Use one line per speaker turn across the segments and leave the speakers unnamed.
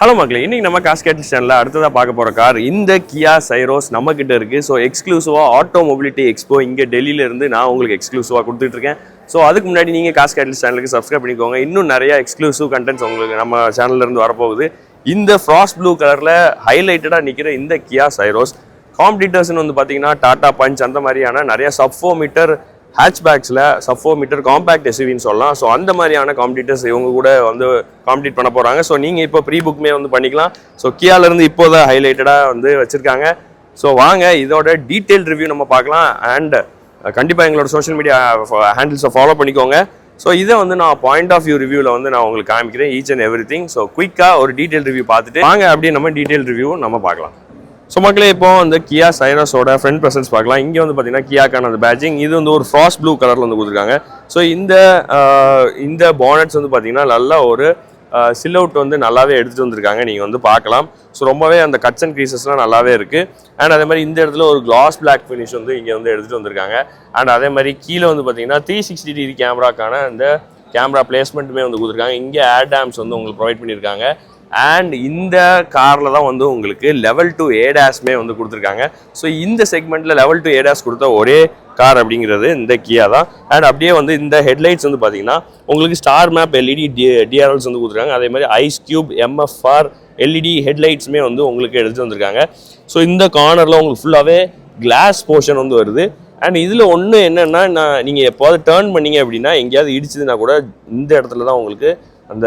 Hello மக்களே இன்னைக்கு நம்ம காஸ்கேட் சேனலில் அடுத்ததாக பார்க்க போகிற கார் இந்த கியா சைரோஸ் நம்மக்கிட்ட இருக்குது ஸோ எக்ஸ்க்ளூசிவாக ஆட்டோ மொபிலிட்டி எக்ஸ்போ இங்கே டெல்லியிலேருந்து நான் உங்களுக்கு எக்ஸ்க்ளூசிவாக கொடுத்துட்ருக்கேன் ஸோ அதுக்கு முன்னாடி நீங்கள் காஸ்கேட் சேனலுக்கு சப்ஸ்கிரைப் பண்ணிக்கோங்க. இன்னும் நிறையா எக்ஸ்க்ளூசிவ் கண்டென்ட்ஸ் உங்களுக்கு நம்ம சேனல்லேருந்து வரப்போகுது. இந்த ஃப்ராஸ்ட் ப்ளூ கலரில் ஹைலைட்டடாக நிற்கிற இந்த கியா சைரோஸ் காம்படிட்டர்ஸ்னு வந்து பார்த்தீங்கன்னா டாட்டா பஞ்ச் அந்த மாதிரியான நிறைய சப்ஃபோ மீட்டர் ஹேட்ச்பேக்ஸில் சஃபோ மீட்டர் காம்பேக்ட் எஸ்யூவின்னு சொல்லலாம். ஸோ அந்த மாதிரியான காம்படிட்டர்ஸ் இவங்க கூட வந்து காம்படிட் பண்ண போகிறாங்க ஸோ நீங்கள் இப்போ ப்ரீ புக்மே வந்து பண்ணிக்கலாம். ஸோ கியாலேருந்து இப்போ தான் ஹைலைட்டடாக வந்து வச்சுருக்காங்க. ஸோ வாங்க இதோட டீட்டெயில் ரிவ்யூ நம்ம பார்க்கலாம். அண்ட் கண்டிப்பாக எங்களோட சோஷியல் மீடியா ஹேண்டில்ஸை ஃபாலோ பண்ணிக்கோங்க. ஸோ இதை வந்து நான் பாயிண்ட் ஆஃப் வியூ ரிவ்யூவில் வந்து நான் உங்களுக்கு காமிக்கிறேன் each and every thing so குயிக்காக ஒரு டீட்டெயில் ரிவ்யூ பார்த்துட்டு வாங்க அப்படியே நம்ம டீட்டெயில் ரிவ்யூ நம்ம பார்க்கலாம். ஸோ மக்களே இப்போ அந்த கியா சைரஸோட ஃப்ரண்ட் ப்ரெசன்ஸ் பார்க்கலாம். இங்கே வந்து பார்த்தீங்கன்னா கியாக்கான அந்த பேட்சிங் இது வந்து ஒரு ஃப்ராஸ் ப்ளூ கலரில் வந்து கொடுத்துருக்காங்க. ஸோ இந்த இந்த பானட்ஸ் வந்து பார்த்தீங்கன்னா நல்ல ஒரு சில் அவுட் வந்து நல்லாவே எடுத்துகிட்டு வந்திருக்காங்க. நீங்கள் வந்து பார்க்கலாம். ஸோ ரொம்பவே அந்த கட்ஸ் அண்ட் க்ரீசஸ்லாம் நல்லாவே இருக்குது அண்ட் அதே மாதிரி இந்த இடத்துல ஒரு கிளாஸ் பிளாக் ஃபினிஷ் வந்து இங்கே வந்து எடுத்துகிட்டு வந்திருக்காங்க. அண்ட் அதே மாதிரி கீழே வந்து பார்த்தீங்கன்னா த்ரீ சிக்ஸ்டி டிகிரி கேமராக்கான அந்த கேமரா பிளேஸ்மெண்ட்டுமே வந்து கொடுத்துருக்காங்க. இங்கே ஏர் டேம்ஸ் வந்து உங்களுக்கு ப்ரொவைட் பண்ணியிருக்காங்க. அண்ட் இந்த காரில் தான் வந்து உங்களுக்கு லெவல் டூ ஏடாஸ்மே வந்து கொடுத்துருக்காங்க. ஸோ இந்த செக்மெண்ட்டில் லெவல் டூ ஏடாஸ் கொடுத்த ஒரே கார் அப்படிங்கிறது இந்த கியா தான். அண்ட் அப்படியே வந்து இந்த ஹெட்லைட்ஸ் வந்து பார்த்தீங்கன்னா உங்களுக்கு star map LED D DRLs வந்து கொடுத்துருக்காங்க. அதே மாதிரி ஐஸ் கியூப் எம்எஃப்ஆர் எல்இடி ஹெட்லைட்ஸுமே வந்து உங்களுக்கு எடுத்து வந்திருக்காங்க. ஸோ இந்த கார்னரில் உங்களுக்கு ஃபுல்லாகவே கிளாஸ் போர்ஷன் வந்து வருது. அண்ட் இதில் ஒன்று என்னென்னா நான் நீங்கள் எப்போது டேர்ன் பண்ணீங்க அப்படின்னா எங்கேயாவது இடிச்சதுன்னா கூட இந்த இடத்துல தான் உங்களுக்கு அந்த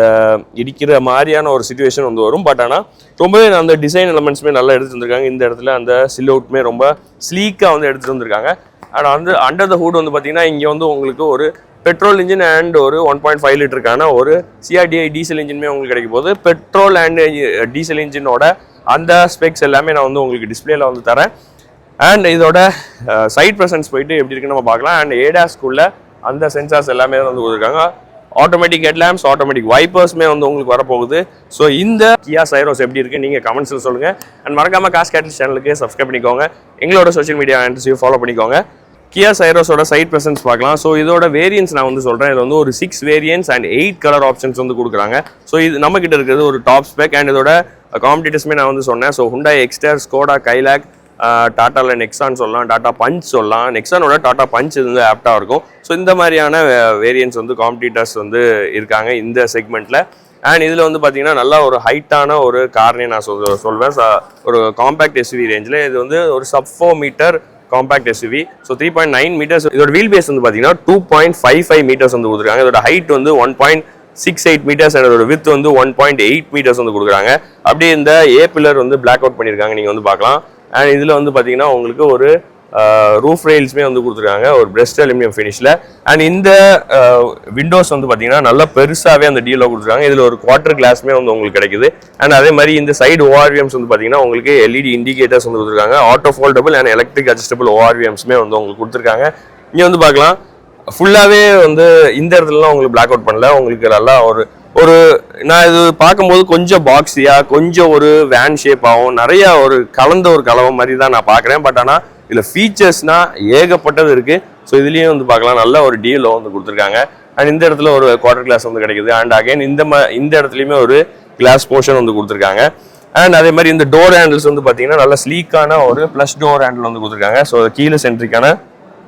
இடிக்கிற மாதிரியான ஒரு சுச்சுவேஷன் வந்து வரும். பட் ஆனால் ரொம்பவே அந்த டிசைன் எலமெண்ட்ஸுமே நல்லா எடுத்து வந்திருக்காங்க. இந்த இடத்துல அந்த சில் அவுட்மே ரொம்ப ஸ்லீக்காக வந்து எடுத்து வந்திருக்காங்க. அண்ட் வந்து அண்டர் த ஹூட் வந்து பார்த்தீங்கன்னா இங்கே வந்து உங்களுக்கு ஒரு பெட்ரோல் இன்ஜின் அண்ட் ஒரு ஒன் பாயிண்ட் ஃபைவ் லிட்டருக்கான ஒரு சிஆர்டிஐ டீசல் இன்ஜினுமே உங்களுக்கு கிடைக்கும் போது பெட்ரோல் அண்ட் டீசல் இன்ஜினோட அந்த ஸ்பெக்ஸ் எல்லாமே நான் வந்து உங்களுக்கு டிஸ்பிளேல வந்து தரேன். அண்ட் இதோட uh, சைட் ப்ரெசன்ஸ் போயிட்டு எப்படி இருக்குன்னு நம்ம பார்க்கலாம். அண்ட் ஏடாஸ்குள்ள அந்த சென்சார்ஸ் எல்லாமே வந்து கொடுத்துருக்காங்க. ஆட்டோமேட்டிக் ஹெட்லாம்ப்ஸ் ஆட்டோமேட்டிக் வைப்பர்ஸ்மே வந்து உங்களுக்கு வரப்போகுது. ஸோ இந்த கியா சைரோஸ் எப்படி இருக்குது நீங்கள் கமெண்ட்ஸில் சொல்லுங்கள் அண்ட் மறக்காமல் காஸ் கேட்டல் சேனலுக்கு சப்ஸ்கிரைப் பண்ணிக்கோங்க. எங்களோட சோஷியல் மீடியா ஹேண்ட்ஸையும் ஃபாலோ பண்ணிக்கோங்க. கியா சைரோஸோட சைட் ப்ரெசன்ஸ் பார்க்கலாம். ஸோ இதோட வேரியன்ஸ் நான் வந்து சொல்கிறேன் இது வந்து ஒரு six variants and eight colour options வந்து கொடுக்குறாங்க. ஸோ இது நம்ம கிட்ட இருக்கிறது ஒரு டாப் ஸ்பெக் அண்ட் இதோட காம்படிட்டர்ஸ்மே நான் வந்து சொன்னேன். So Hyundai Exter Skoda Kylaq டாட்டாவில் Nexon சொல்லலாம் டாட்டா பஞ்ச் சொல்லலாம். நெக்ஸானோட டாட்டா பஞ்ச் இது வந்து ஆப்டாக இருக்கும். ஸோ இந்த மாதிரியான வேரியன்ஸ் வந்து காம்படிட்டர்ஸ் வந்து இருக்காங்க இந்த செக்மெண்ட்டில் அண்ட் இதில் வந்து பார்த்தீங்கன்னா நல்லா ஒரு ஹைட்டான ஒரு கார்னே நான் சொல் சொல்வேன். ஒரு காம்பேக்ட் எஸ்யூவி ரேஞ்சில் இது வந்து ஒரு sub four metre compact SUV so three point nine metres இதோட வீல் பேஸ் வந்து பார்த்தீங்கன்னா two point five five metres வந்து கொடுத்துருக்காங்க இதோட ஹைட் வந்து one point six eight metres and அதோட வித் வந்து ஒன் பாயிண்ட் எயிட் மீட்டர்ஸ் வந்து கொடுக்குறாங்க. அப்படியே இந்த ஏ பில்லர் வந்து பிளாக் அவுட் பண்ணியிருக்காங்க. நீங்கள் வந்து பார்க்கலாம். அண்ட் இதில் வந்து பார்த்தீங்கன்னா உங்களுக்கு ஒரு ரூஃப் ரெயில்ஸுமே வந்து கொடுத்துருக்காங்க. ஒரு பிரெஸ்ட் அலுமினியம் ஃபினிஷில் அண்ட் இந்த விண்டோஸ் வந்து பார்த்தீங்கன்னா நல்லா பெருசாகவே அந்த டீலில் கொடுத்துருக்காங்க. இதில் ஒரு குவார்டர் கிளாஸ்மே வந்து உங்களுக்கு கிடைக்குது. அண்ட் அதே மாதிரி இந்த சைடு ஓஆர்விஎம்ஸ் வந்து பார்த்தீங்கன்னா உங்களுக்கு எல்இடி இண்டிகேட்டர்ஸ் வந்து கொடுத்துருக்காங்க. Auto foldable and electric adjustable ஓஆர்விஎம்ஸுமே வந்து உங்களுக்கு கொடுத்துருக்காங்க. இங்கே வந்து பார்க்கலாம் ஃபுல்லாகவே வந்து இந்த இடத்துலலாம் உங்களுக்கு பிளாக் அவுட் பண்ணல. உங்களுக்கு நல்லா ஒரு ஒரு நான் இது பார்க்கும்போது கொஞ்சம் பாக்ஸியா கொஞ்சம் ஒரு வேன் ஷேப் ஆகும் நிறைய ஒரு கலந்த ஒரு கலவை மாதிரி தான் நான் பார்க்குறேன். பட் ஆனால் இதில் ஃபீச்சர்ஸ்னா ஏகப்பட்டது இருக்கு. ஸோ இதுலேயும் வந்து பார்க்கலாம். நல்ல ஒரு டீலோ வந்து கொடுத்துருக்காங்க. அண்ட் இந்த இடத்துல ஒரு குவார்டர் கிளாஸ் வந்து கிடைக்குது. அண்ட் அகைன் இந்த ம இந்த இடத்துலையுமே ஒரு கிளாஸ் போர்ஷன் வந்து கொடுத்துருக்காங்க. அண்ட் அதே மாதிரி இந்த டோர் ஹேண்டில்ஸ் வந்து பார்த்தீங்கன்னா நல்ல ஸ்லீக்கான ஒரு ப்ளஸ் டோர் ஹேண்டில் வந்து கொடுத்துருக்காங்க. ஸோ கீழே சென்ட்ரிக்கான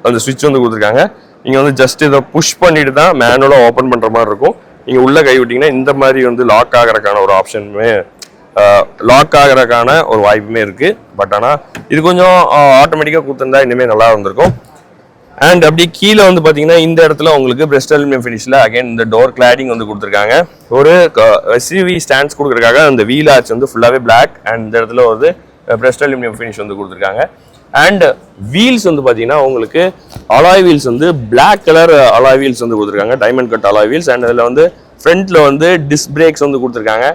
அந்த சுவிட்ச் வந்து கொடுத்துருக்காங்க. நீங்கள் வந்து ஜஸ்ட் இதை புஷ் பண்ணிட்டு தான் மேனுவலாக ஓப்பன் பண்ணுற மாதிரி இருக்கும். நீங்கள் உள்ளே கைவிட்டிங்கன்னா இந்த மாதிரி வந்து லாக் ஆகிறதுக்கான ஒரு ஆப்ஷனுமே லாக் ஆகிறதுக்கான ஒரு வாய்ப்புமே இருக்குது பட் ஆனால் இது கொஞ்சம் ஆட்டோமேட்டிக்காக கொடுத்துருந்தா இனிமேல் நல்லா இருந்திருக்கும். அண்ட் அப்படி கீழே வந்து பார்த்தீங்கன்னா இந்த இடத்துல உங்களுக்கு பிரெஸ்ட் அலுமினியம் ஃபினிஷில் அகைன் இந்த டோர் கிளாடிங் வந்து கொடுத்துருக்காங்க. ஒரு எஸ்யூவி ஸ்டாண்ட்ஸ் கொடுக்குறக்காக அந்த வீல் ஆர்ச் வந்து ஃபுல்லாகவே பிளாக் அண்ட் இந்த இடத்துல வந்து பிரெஸ்ட் அலுமினியம் ஃபினிஷ் வந்து கொடுத்துருக்காங்க. அண்ட் வீல்ஸ் வந்து பார்த்தீங்கன்னா உங்களுக்கு அலாய் வீல்ஸ் வந்து பிளாக் கலர் அலாய் வீல்ஸ் வந்து கொடுத்துருக்காங்க. Diamond cut alloy wheels and அதில் வந்து ஃப்ரண்ட்டில் வந்து டிஸ்க் பிரேக்ஸ் வந்து கொடுத்துருக்காங்க.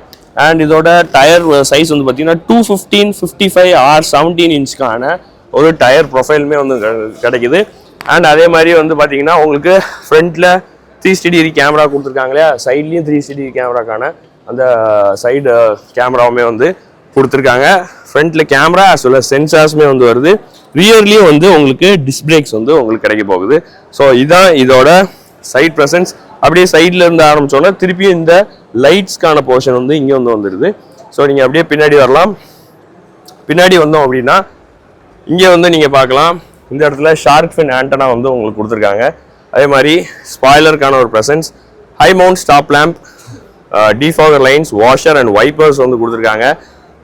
அண்ட் இதோட டயர் சைஸ் வந்து பார்த்தீங்கன்னா two fifteen fifty five R seventeen இன்ச்சுக்கான ஒரு டயர் ப்ரொஃபைலுமே வந்து கிடைக்குது. அண்ட் அதே மாதிரி வந்து பார்த்தீங்கன்னா உங்களுக்கு ஃப்ரண்ட்டில் த்ரீ டிகிரி கேமரா கொடுத்துருக்காங்க இல்லையா? சைட்லேயும் த்ரீ டிகிரி கேமராக்கான அந்த சைடு கேமராவுமே வந்து கொடுத்துருக்காங்க. ஃப்ரண்ட்டில் கேமரா அஸ் வெல் சென்சார்ஸுமே வந்து வருது. ரியர்லேயும் வந்து உங்களுக்கு டிஸ்க் பிரேக்ஸ் வந்து உங்களுக்கு கிடைக்க போகுது. ஸோ இதுதான் இதோட சைட் ப்ரெசன்ஸ் அப்படியே சைடில் இருந்து ஆரம்பித்தோன்னா திருப்பியும் இந்த லைட்ஸ்க்கான போர்ஷன் வந்து இங்கே வந்து வந்துடுது ஸோ நீங்கள் அப்படியே பின்னாடி வரலாம். பின்னாடி வந்தோம் அப்படின்னா இங்கே வந்து நீங்கள் பார்க்கலாம். இந்த இடத்துல ஷார்க் ஃபின் ஆண்டனா வந்து உங்களுக்கு கொடுத்துருக்காங்க. அதே மாதிரி ஸ்பாய்லருக்கான ஒரு presence high mount stop lamp defogger lines washer and wipers வந்து கொடுத்துருக்காங்க.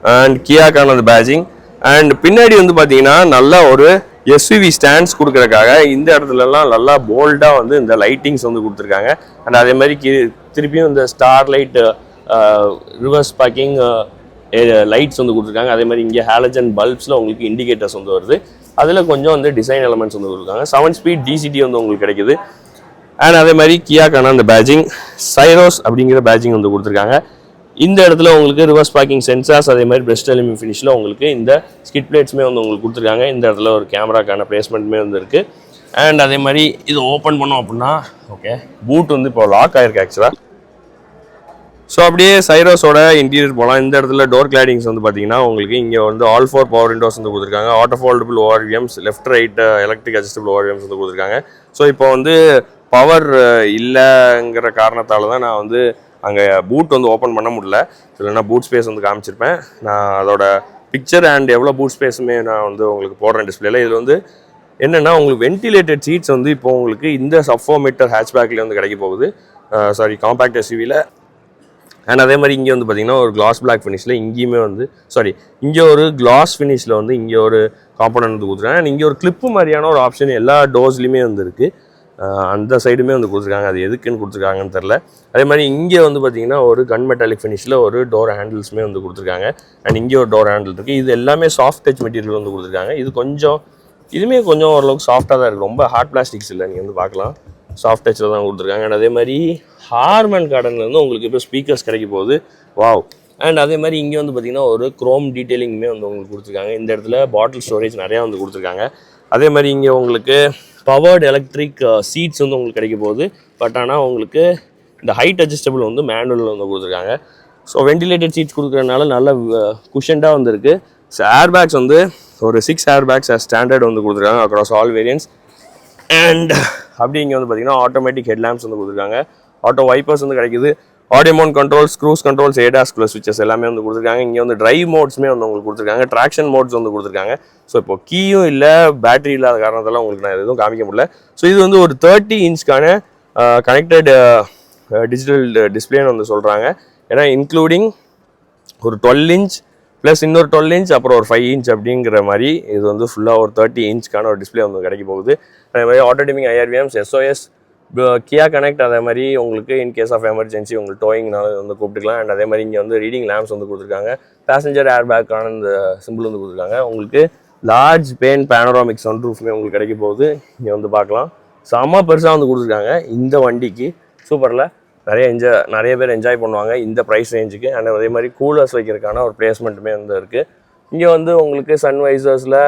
அண்ட் கியாக்கான அந்த பேஜிங் அண்ட் பின்னாடி வந்து பார்த்தீங்கன்னா நல்லா ஒரு எஸ்யூவி ஸ்டாண்ட்ஸ் கொடுக்குறக்காக இந்த இடத்துலலாம் நல்லா போல்டாக வந்து இந்த லைட்டிங்ஸ் வந்து கொடுத்துருக்காங்க. அண்ட் அதே மாதிரி கி- திருப்பியும் இந்த star light reverse parking lights வந்து கொடுத்துருக்காங்க. அதே மாதிரி இங்கே ஹாலஜன் பல்ப்ஸில் உங்களுக்கு இண்டிகேட்டர்ஸ் வந்து வருது. அதில் கொஞ்சம் வந்து டிசைன் எலமெண்ட்ஸ் வந்து கொடுத்துருக்காங்க. செவன் ஸ்பீட் டிசிடி வந்து உங்களுக்கு கிடைக்குது. அண்ட் அதே மாதிரி கியாக்கான அந்த பேஜிங் சைரோஸ் அப்படிங்கிற பேஜிங் வந்து கொடுத்துருக்காங்க. இந்த இடத்துல உங்களுக்கு ரிவர்ஸ் பார்க்கிங் சென்சார்ஸ் அதே மாதிரி பெஸ்ட் எலிமி ஃபினிஷில் உங்களுக்கு இந்த ஸ்கிட் பிளேட்ஸுமே வந்து உங்களுக்கு கொடுத்துருக்காங்க. இந்த இடத்துல ஒரு கேமராக்கான பிளேஸ்மெண்ட்டுமே வந்து இருக்குது அண்ட் அதே மாதிரி இது ஓப்பன் பண்ணோம் அப்படின்னா ஓகே பூட் வந்து இப்போ லாக் ஆயிருக்கு ஆக்சுவலாக ஸோ அப்படியே சைரோஸோட இன்டீரியர் போகலாம் இந்த இடத்துல டோர் கிளாடிங்ஸ் வந்து பார்த்தீங்கன்னா உங்களுக்கு இங்கே வந்து ஆல் ஃபோர் பவர் விண்டோஸ் வந்து கொடுத்துருக்காங்க. Auto foldable ORVMs left right electric adjustable ORVMs வந்து கொடுத்துருக்காங்க. ஸோ இப்போ வந்து பவர் uh, இல்லைங்கிற காரணத்தால் தான் நான் வந்து அங்கே பூட் வந்து ஓப்பன் பண்ண முடியல. இல்லைன்னா பூட் ஸ்பேஸ் வந்து காமிச்சிருப்பேன். நான் அதோட பிக்சர் அண்ட் எவ்வளோ பூட் ஸ்பேஸுமே நான் வந்து உங்களுக்கு போடுறேன் டிஸ்பிளேல இதில் வந்து என்னென்னா உங்களுக்கு வென்டிலேட்டட் சீட்ஸ் வந்து இப்போ உங்களுக்கு இந்த சஃபோ மீட்டர் ஹேட்ச்பேக்லேயே வந்து கிடைக்க போகுது. சாரி காம்பேக்ட் எஸ்யூவியில் அண்ட் அதே மாதிரி இங்கே வந்து பார்த்தீங்கன்னா ஒரு கிளாஸ் பிளாக் ஃபினிஷில் இங்கேயுமே வந்து சாரி இங்கே ஒரு கிளாஸ் ஃபினிஷில் வந்து இங்கே ஒரு காம்பனன்ட் வந்து கொடுத்துருக்காங்க அண்ட் இங்கே ஒரு கிளிப்பு மாதிரியான ஒரு ஆப்ஷன் எல்லா டோர்ஸ்லையுமே வந்து இருக்குது அந்த சைடுமே வந்து கொடுத்துருக்காங்க. அது எதுக்குன்னு கொடுத்துருக்காங்கன்னு தெரில அதே மாதிரி இங்கே வந்து பார்த்திங்கன்னா ஒரு கன் மெட்டாலிக் ஃபினிஷில் ஒரு டோர் ஹேண்டில்ஸுமே வந்து கொடுத்துருக்காங்க. அண்ட் இங்கே ஒரு டோர் ஹேண்டில் இருக்குது இது எல்லாமே சாஃப்ட் டச் மெட்டீரியல் வந்து கொடுத்துருக்காங்க. இது கொஞ்சம் இதுவுமே கொஞ்சம் ஓரளவுக்கு சாஃப்டாக தான் இருக்குது ரொம்ப ஹார்ட் பிளாஸ்டிக்ஸ் இல்லை. நீங்கள் வந்து பார்க்கலாம். சாஃப்ட் டச்சில் தான் கொடுத்துருக்காங்க. அண்ட் அதே மாதிரி ஹார்மன் கார்டனில் உங்களுக்கு இப்போ ஸ்பீக்கர்ஸ் கிடைக்க போகுது. வாவ் அண்ட் அதே மாதிரி இங்கே வந்து பார்த்திங்கன்னா ஒரு க்ரோம் டீட்டெயிலிங்குமே வந்து உங்களுக்கு கொடுத்துருக்காங்க. இந்த இடத்துல பாட்டில் ஸ்டோரேஜ் நிறையா வந்து கொடுத்துருக்காங்க. அதே மாதிரி இங்கே உங்களுக்கு பவர்டு எலக்ட்ரிக் சீட்ஸ் வந்து உங்களுக்கு கிடைக்க போகுது. பட் ஆனால் உங்களுக்கு இந்த ஹைட் அட்ஜஸ்டபிள் வந்து மேனுவலில் வந்து கொடுத்துருக்காங்க. ஸோ வென்டிலேட்டட் சீட்ஸ் கொடுக்குறதுனால நல்ல குஷன்டாக வந்துருக்கு. ஏர் பேக்ஸ் வந்து ஒரு சிக்ஸ் ஏர் பேக்ஸ் ஸ்டாண்டர்ட் வந்து கொடுத்துருக்காங்க அக்ராஸ் ஆல் வேரியன்ஸ் அண்ட் அப்படி இங்கே வந்து பார்த்திங்கன்னா ஆட்டோமேட்டிக் ஹெட்லாம்ப்ஸ் வந்து கொடுத்துருக்காங்க. ஆட்டோ வைப்பர்ஸ் வந்து கிடைக்குது. ஆடியோமோன் கண்ட்ரோல்ஸ் க்ரூஸ் கண்ட்ரோல்ஸ் ஏடாஸ் க்ளஸ் எல்லாமே வந்து கொடுத்துருக்காங்க. இங்கே வந்து ட்ரைவ் மோட்ஸுமே வந்து உங்களுக்கு கொடுத்துருக்காங்க. ட்ராக்ஷன் மோட்ஸ் வந்து கொடுத்துருக்காங்க. ஸோ இப்போ கீயும் இல்லை பேட்டரி இல்லாத காரணத்தெல்லாம் உங்களுக்கு நான் எதுவும் காமிக்க முடியல. ஸோ இது வந்து ஒரு தேர்ட்டி இன்ச்க்கான கனெக்டட் டிஜிட்டல் டிஸ்பிளேன்னு வந்து சொல்கிறாங்க ஏன்னா இன்க்ளூடிங் ஒரு டுவெல் இன்ச் ப்ளஸ் இன்னொரு டுவெல் இன்ச் அப்புறம் ஒரு ஃபைவ் இன்ச் அப்படிங்கிற மாதிரி இது வந்து ஃபுல்லாக ஒரு தேர்ட்டி இன்ச்க்கான ஒரு டிஸ்பிளே வந்து கிடைக்க போகுது. அதே மாதிரி ஆட்டோடிமிங் ஐஆர்விஎம்ஸ் எஸ்ஓஎஸ் கியா கனெக்ட் அதே மாதிரி உங்களுக்கு இன் கேஸ் ஆஃப் எமர்ஜென்சி உங்களுக்கு டோயிங்னால வந்து கூப்பிட்டுக்கலாம். அண்ட் அதே மாதிரி இங்கே வந்து ரீடிங் லேம்ப்ஸ் வந்து கொடுத்துருக்காங்க. பேசஞ்சர் ஏர் பேக்கான இந்த சிம்பிள் வந்து கொடுத்துருக்காங்க. உங்களுக்கு லார்ஜ் பேன் பேனராமிக் சன் ரூஃப்மே உங்களுக்கு கிடைக்க போகுது. இங்கே வந்து பார்க்கலாம். செம்ம பெருசாக வந்து கொடுத்துருக்காங்க. இந்த வண்டிக்கு சூப்பரில். நிறைய என்ஜாய் நிறைய பேர் என்ஜாய் பண்ணுவாங்க இந்த ப்ரைஸ் ரேஞ்சுக்கு அண்ட் அதே மாதிரி கூலர்ஸ் வைக்கிறதுக்கான ஒரு பிளேஸ்மெண்ட்டுமே வந்து இருக்குது இங்கே வந்து உங்களுக்கு சன்வைசர்ஸில்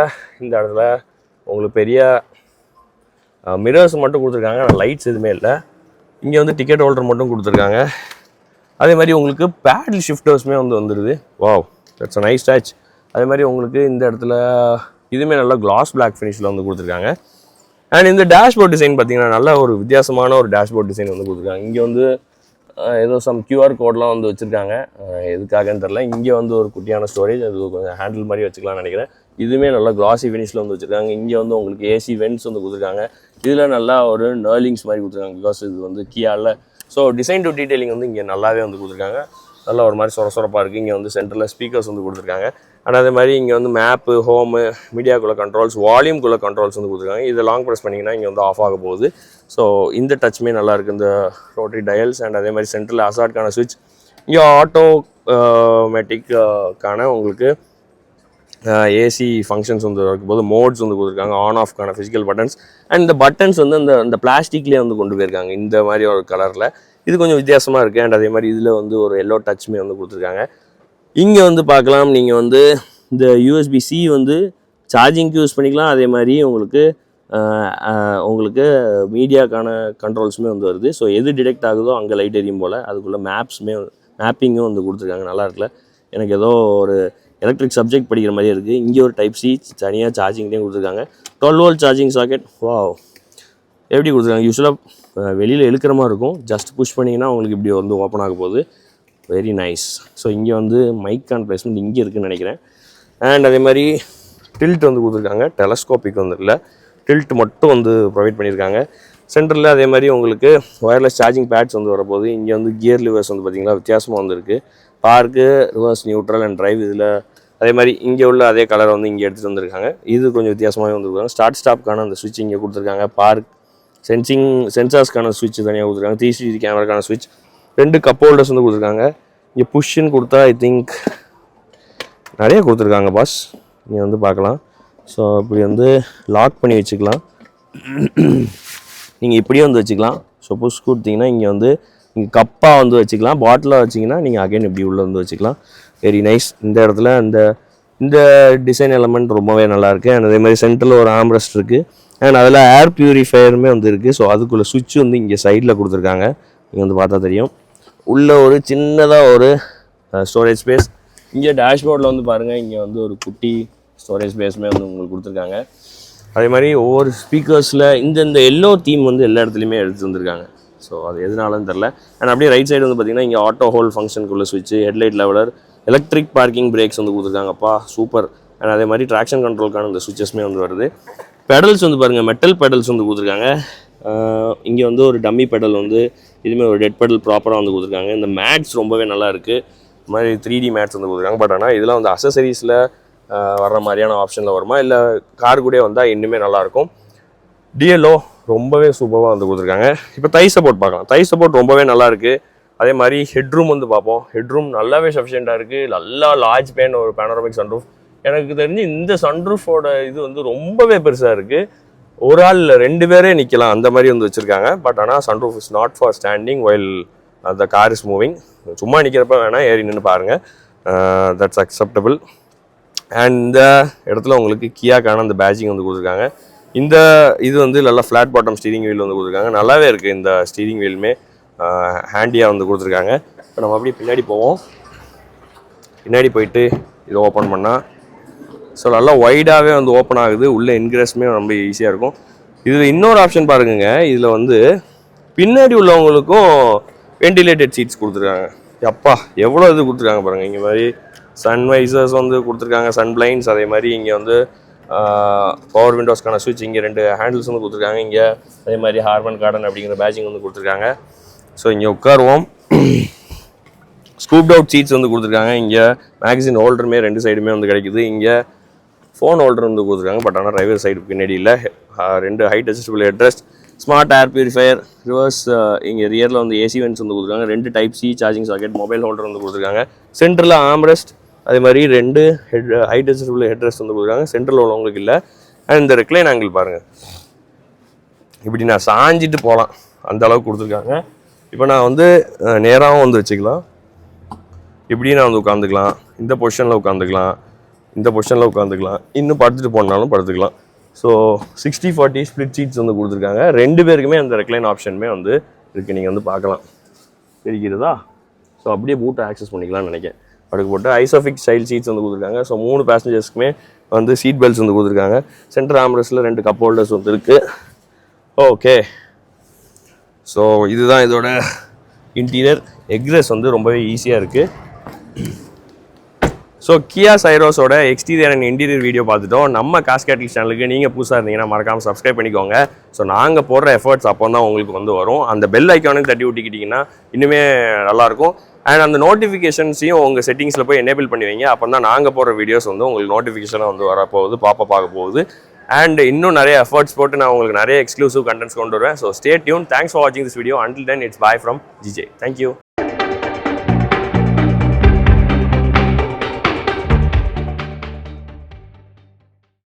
இந்த இடத்துல உங்களுக்கு பெரிய மிரர்ஸ் மட்டும் கொடுத்துருக்காங்க ஆனால் லைட்ஸ் எதுவுமே இல்லை. இங்கே வந்து டிக்கெட் ஹோல்டர் மட்டும் கொடுத்துருக்காங்க. அதே மாதிரி உங்களுக்கு பேடில் ஷிஃப்டர்ஸுமே வந்து வந்துடுது wow that's a nice touch அதே மாதிரி உங்களுக்கு இந்த இடத்துல இதுவுமே நல்லா கிளாஸ் பிளாக் ஃபினிஷில் வந்து கொடுத்துருக்காங்க. அண்ட் இந்த டேஷ்போர்ட் டிசைன் பார்த்தீங்கன்னா நல்ல ஒரு வித்தியாசமான ஒரு டேஷ்போர்ட் டிசைன் வந்து கொடுத்துருக்காங்க. இங்கே வந்து ஏதோ சம் கியூஆர் கோட்லாம் வந்து வச்சுருக்காங்க. எதுக்காகன்னு தெரில இங்கே வந்து ஒரு குட்டியான ஸ்டோரேஜ் அது கொஞ்சம் ஹேண்டில் மாதிரி வச்சுக்கலாம்னு நினைக்கிறேன். இதுவுமே நல்லா கிளாசி ஃபினிஷில் வந்து வச்சுருக்காங்க. இங்கே வந்து உங்களுக்கு ஏசி வென்ட்ஸ் வந்து கொடுத்துருக்காங்க. இதில் நல்லா ஒரு நர்லிங்ஸ் மாதிரி கொடுத்துருக்காங்க. பிகாஸ் இது வந்து கியாவில் ஸோ டிசைன் டு டீட்டெயிலிங் வந்து இங்கே நல்லாவே வந்து கொடுத்துருக்காங்க. நல்லா ஒரு மாதிரி சொர சொரப்பாக இருக்குது இங்கே வந்து சென்டரில் ஸ்பீக்கர்ஸ் வந்து கொடுத்துருக்காங்க. ஆனால் அதே மாதிரி இங்கே வந்து மேப்பு ஹோமு மீடியாக்குள்ள கண்ட்ரோல்ஸ் வால்யூம்குள்ளே கண்ட்ரோல்ஸ் வந்து கொடுத்துருக்காங்க. இதை லாங் ப்ரெஸ் பண்ணிங்கன்னா இங்கே வந்து ஆஃப் ஆக போகுது. ஸோ இந்த டச்சுமே நல்லா இருக்குது இந்த ரோட்டரி டயல்ஸ் அண்ட் அதே மாதிரி சென்ட்ரல் அசார்ட்கான சுவிட்ச் இங்கே ஆட்டோ மேட்டிக்கான உங்களுக்கு ஏசி ஃபங்க்ஷன்ஸ் வந்து இருக்கும்போது மோட்ஸ் வந்து கொடுத்துருக்காங்க. ஆன் ஆஃப்க்கான ஃபிசிக்கல் பட்டன்ஸ் அண்ட் இந்த பட்டன்ஸ் வந்து அந்த அந்த பிளாஸ்டிக்லேயே வந்து கொண்டு போயிருக்காங்க. இந்த மாதிரி ஒரு கலரில் இது கொஞ்சம் வித்தியாசமாக இருக்குது அண்ட் அதே மாதிரி இதில் வந்து ஒரு எல்லோ டச்சுமே வந்து கொடுத்துருக்காங்க. இங்கே வந்து பார்க்கலாம். நீங்கள் வந்து இந்த யூஎஸ்பி சி வந்து சார்ஜிங்க்கு யூஸ் பண்ணிக்கலாம். அதே மாதிரி உங்களுக்கு உங்களுக்கு மீடியாக்கான கண்ட்ரோல்ஸுமே வந்து வருது. ஸோ எது டிடெக்ட் ஆகுதோ அங்கே லைட் எரியும் போல் அதுக்குள்ளே மேப்ஸுமே மேப்பிங்கும் வந்து கொடுத்துருக்காங்க. நல்லா இருக்குல்ல? எனக்கு ஏதோ ஒரு எலக்ட்ரிக் சப்ஜெக்ட் படிக்கிற மாதிரியே இருக்குது இங்கே ஒரு டைப் சி தனியாக சார்ஜிங்லேயும் கொடுத்துருக்காங்க. டுவெல் வோல்ட் சார்ஜிங் சாக்கெட் வா எப்படி கொடுத்துருக்காங்க? யூஸ்வலாக வெளியில் இழுக்கிற மாதிரி இருக்கும். ஜஸ்ட் புஷ் பண்ணிங்கன்னா உங்களுக்கு இப்படி வந்து ஓப்பன் ஆக போகுது. வெரி நைஸ் ஸோ இங்கே வந்து மைக் மைக்கான் பிளேஸ்மெண்ட் இங்கே இருக்குன்னு நினைக்கிறேன். அண்ட் அதே மாதிரி டில்ட் வந்து கொடுத்துருக்காங்க. டெலஸ்கோபிக் வந்து இல்லை. டில்ட் மட்டும் வந்து ப்ரொவைட் பண்ணியிருக்காங்க. சென்டரில் அதே மாதிரி உங்களுக்கு ஒயர்லெஸ் சார்ஜிங் பேட்ஸ் வந்து வரப்போகுது. இங்கே வந்து கியர் லிவர்ஸ் வந்து பார்த்திங்கன்னா வித்தியாசமாக வந்துருக்கு. Park reverse neutral and drive இதில் அதே மாதிரி இங்கே உள்ள அதே கலரை வந்து இங்கே எடுத்துகிட்டு வந்திருக்காங்க. இது கொஞ்சம் வித்தியாசமாகவே வந்துருக்காங்க. ஸ்டார்ட் ஸ்டாப்க்கான அந்த சுவிட்ச் இங்கே கொடுத்துருக்காங்க. பார்க் சென்சிங் சென்சார்ஸ்க்கான சுவிட்ச் தனியாக கொடுத்துருக்காங்க. டிசிடி கேமராக்கான சுவிட்ச் ரெண்டு கப் ஹோல்டர்ஸ் வந்து கொடுத்துருக்காங்க. இங்கே புஷ்ஷுன்னு கொடுத்தா ஐ திங்க் நிறைய கொடுத்துருக்காங்க பாஸ் நீங்கள் வந்து பார்க்கலாம். ஸோ இப்படி வந்து லாக் பண்ணி வச்சுக்கலாம். நீங்கள் இப்படியே வந்து வச்சுக்கலாம். ஸோ புஷ் கொடுத்தீங்கன்னா இங்கே வந்து நீங்கள் கப்பாக வந்து வச்சுக்கலாம். பாட்டிலாக வச்சிங்கன்னா நீங்கள் அகைன் இப்படி உள்ளே வந்து வச்சுக்கலாம். வெரி நைஸ் இந்த இடத்துல இந்த இந்த டிசைன் எலமெண்ட் ரொம்பவே நல்லாயிருக்கு அண்ட் அதே மாதிரி சென்டரில் ஒரு ஆம்ரஸ்ட் இருக்குது அண்ட் அதில் ஏர் பியூரிஃபையருமே வந்து இருக்குது ஸோ அதுக்குள்ளே சுவிட்ச் வந்து இங்கே சைடில் கொடுத்துருக்காங்க. நீங்கள் வந்து பார்த்தா தெரியும். உள்ளே ஒரு சின்னதாக ஒரு ஸ்டோரேஜ் ஸ்பேஸ் இங்கே டேஷ்போர்டில் வந்து பாருங்கள் இங்கே வந்து ஒரு குட்டி ஸ்டோரேஜ் ஸ்பேஸுமே வந்து உங்களுக்கு கொடுத்துருக்காங்க. அதே மாதிரி ஒவ்வொரு ஸ்பீக்கர்ஸில் இந்த இந்த எல்லோ தீம் வந்து எல்லா இடத்துலையுமே எடுத்து வந்திருக்காங்க. ஸோ அது எதனாலன்னு தெரில அண்ட் அப்படியே ரைட் சைடு வந்து பார்த்தீங்கன்னா இங்கே ஆட்டோ ஹோல் ஃபங்க்ஷனுக்குள்ள சுவிட்ச் headlight leveller electric parking brakes வந்து கொடுத்துருக்காங்கப்பா. சூப்பர் அண்ட் அதே மாதிரி ட்ராக்ஷன் கண்ட்ரோலுக்கான இந்த சுவிச்சஸ்மே வந்து வருது. பெடல்ஸ் வந்து பாருங்கள் மெட்டல் பெடல்ஸ் வந்து கொடுத்துருக்காங்க. இங்கே வந்து ஒரு டம்மி பெடல் வந்து இதுவுமே ஒரு டெட் பெடல் ப்ராப்பராக வந்து கொடுத்துருக்காங்க. இந்த மேட்ஸ் ரொம்பவே நல்லா இருக்குது இந்த மாதிரி த்ரீ டி மேட்ஸ் வந்து கொடுத்துருக்காங்க. பட் ஆனால் இதெல்லாம் வந்து அசசரிஸில் வர்ற மாதிரியான ஆப்ஷனில் வருமா? இல்லை கார் கூட வந்தால் இன்னுமே நல்லாயிருக்கும் டிஎல்ஓ ரொம்பவே சூப்பராக வந்து கொடுத்துருக்காங்க. இப்போ தை சப்போர்ட் பார்க்கலாம். தை சப்போர்ட் ரொம்பவே நல்லா இருக்குது அதே மாதிரி ஹெட்ரூம் வந்து பார்ப்போம். ஹெட்ரூம் நல்லாவே சஃபிஷியண்ட்டாக இருக்குது நல்லா லார்ஜ் பேன் ஒரு பேனோரமிக் சன்ரூஃப் எனக்கு தெரிஞ்சு இந்த சன்ரூஃபோட இது வந்து ரொம்பவே பெருசாக இருக்குது ஒரு ஆள் ரெண்டு பேரே நிற்கலாம் அந்த மாதிரி வந்து வச்சுருக்காங்க. பட் ஆனால் sunroof is not for standing while the car is moving சும்மா நிற்கிறப்ப வேணால் ஏறி நின்று பாருங்கள் தட்ஸ் அக்செப்டபிள் அண்ட் இந்த இடத்துல உங்களுக்கு கியாக்கான அந்த பேஜிங் வந்து கொடுத்துருக்காங்க. இந்த இது வந்து நல்லா ஃப்ளாட் பாட்டம் ஸ்டீரிங் வீல் வந்து கொடுத்துருக்காங்க. நல்லாவே இருக்குது இந்த ஸ்டீரிங் வீலுமே ஹேண்டியாக வந்து கொடுத்துருக்காங்க. இப்போ நம்ம அப்படியே பின்னாடி போவோம். பின்னாடி போயிட்டு இதை ஓப்பன் பண்ணால் ஸோ நல்லா ஒய்டாகவே வந்து ஓப்பன் ஆகுது. உள்ள இன்க்ரெஸ்மே ரொம்ப ஈஸியாக இருக்கும். இதில் இன்னொரு ஆப்ஷன் பாருங்கங்க. இதில் வந்து பின்னாடி உள்ளவங்களுக்கும் வெண்டிலேட்டட் சீட்ஸ் கொடுத்துருக்காங்க. எப்பா எவ்வளோ இது கொடுத்துருக்காங்க பாருங்கள் இங்கே மாதிரி சன்வைசர்ஸ் வந்து கொடுத்துருக்காங்க. சன் பிளைன்ஸ் அதே மாதிரி இங்கே வந்து பவர் விண்டோஸ்க்கான சுவிட்ச் இங்கே ரெண்டு ஹேண்டில்ஸ் வந்து கொடுத்துருக்காங்க. இங்கே அதே மாதிரி ஹார்மன் கார்டன் அப்படிங்கிற பேஜிங் வந்து கொடுத்துருக்காங்க. ஸோ இங்கே உட்காருவோம். ஸ்கூப்ட் அவுட் சீட்ஸ் வந்து கொடுத்துருக்காங்க. இங்கே மேக்சின் ஹோல்டருமே ரெண்டு சைடுமே வந்து கிடைக்குது. இங்கே ஃபோன் ஹோல்டர் வந்து கொடுத்துருக்காங்க. பட் ஆனால் டிரைவர் சைடு பின்னாடி இல்லை. ரெண்டு height adjustable headrests smart air purifier reverse இங்கே ரியரில் வந்து ஏசி வென்ஸ் வந்து கொடுத்துருக்காங்க. ரெண்டு type C charging socket mobile holder வந்து கொடுத்துருக்காங்க. சென்டரில் ஆம்ரெஸ்ட் அதே மாதிரி ரெண்டு ஹெட் ஹைட் அட்ஜஸ்டபிள் ஹெட்ரஸ்ட் வந்து கொடுத்துருக்காங்க சென்டரில் உள்ளவங்களுக்கு இல்லை. அண்ட் இந்த ரெக்லைன் ஆங்கிள் பாருங்கள் இப்படி நான் சாஞ்சிட்டு போகலாம். அந்த அளவுக்கு கொடுத்துருக்காங்க. இப்போ நான் வந்து நேராகவும் வந்து வச்சுக்கலாம். இப்படி நான் வந்து உட்காந்துக்கலாம் இந்த பொசிஷனில் உட்காந்துக்கலாம் இந்த பொசிஷனில் உட்காந்துக்கலாம் இன்னும் படுத்துட்டு போனாலும் படுத்துக்கலாம். So sixty forty split seats வந்து கொடுத்துருக்காங்க. ரெண்டு பேருக்குமே அந்த ரெக்லைன் ஆப்ஷனுமே வந்து இருக்குது நீங்கள் வந்து பார்க்கலாம். தெரிகிறதா? ஸோ அப்படியே பூட்டை ஆக்சஸ் பண்ணிக்கலாம்னு நினைக்கிறேன். படுக்க போட்டு ஐசோஃபிக் ஸ்டைல் சீட்ஸ் வந்து கொடுத்துருக்காங்க. ஸோ மூணு பேசஞ்சர்ஸ்க்குமே வந்து சீட் பெல்ட்ஸ் வந்து கொடுத்துருக்காங்க. சென்டர் ஆம்பரஸில் ரெண்டு கப் ஹோல்டர்ஸ் வந்து இருக்குது ஓகே ஸோ இதுதான் இதோட இன்டீரியர் எக்ஸஸ் வந்து ரொம்பவே ஈஸியாக இருக்குது ஸோ கியா சைரோஸோட எக்ஸ்டீரியர் அண்ட் இன்டீரியர் வீடியோ பார்த்துட்டோம். நம்ம காஸ்கேட்டில் சேனலுக்கு நீங்கள் புதுசாக இருந்தீங்கன்னா மறக்காமல் சப்ஸ்கிரைப் பண்ணிக்கோங்க. ஸோ நாங்கள் போடுற எஃபர்ட்ஸ் அப்போ தான் உங்களுக்கு வந்து வரும். அந்த பெல் ஐக்கானும் தட்டி விட்டிக்கிட்டிங்கன்னா இன்னுமே நல்லாயிருக்கும். அண்ட் அந்த நோட்டிஃபிகேஷன்ஸையும் உங்கள் செட்டிங்ஸில் போய் எனேபிள் பண்ணி வைங்க. அப்போ தான் நாங்கள் போகிற வீடியோஸ் வந்து உங்களுக்கு நோட்டிஃபிகேஷனாக வந்து வரப்போகுது பாப்பா பார்க்க போகுது அண்ட் இன்னும் நிறைய எஃபர்ட்ஸ் போட்டு நான் உங்களுக்கு நிறைய எக்ஸ்க்ளூசிவ் கண்டென்ட்ஸ் கொண்டு வருவேன். So stay tune thanks for வாட்சிங் this video until then it's bye from GJ thank you